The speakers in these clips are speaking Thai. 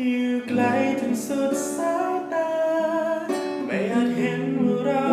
อยู่ไกลถึงสุดสายตา ไม่อาจเห็นว่าเรา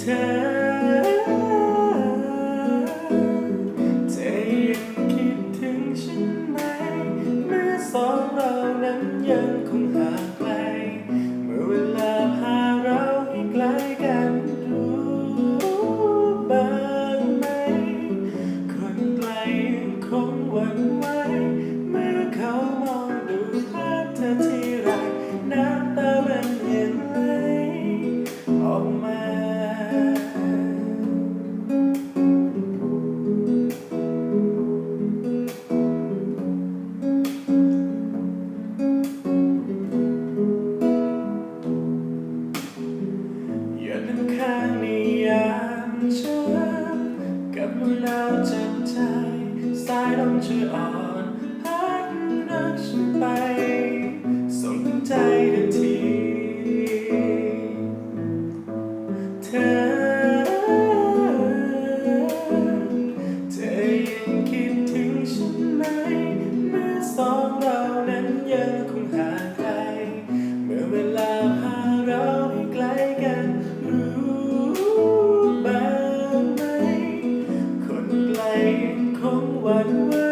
เธอ เธอยังคิดถึงฉันไหม เมื่อสองเรานั้นยังคงหางไกเมื่อเวลาพาเราให้ไกลกันรู้บ้างไหม คนไกลยังงวันไหวเมื่อเขามองดูภาพ พักรักฉันไป ส่งใจทันที เธอ เธอยังคิดถึงฉันไหม เมื่อสองเรานั้นยังคงหางไกเมื่อเวลาพาเราให้ไกลกันรู้บ้างไหม คนไกลยังคงหวั่นไหว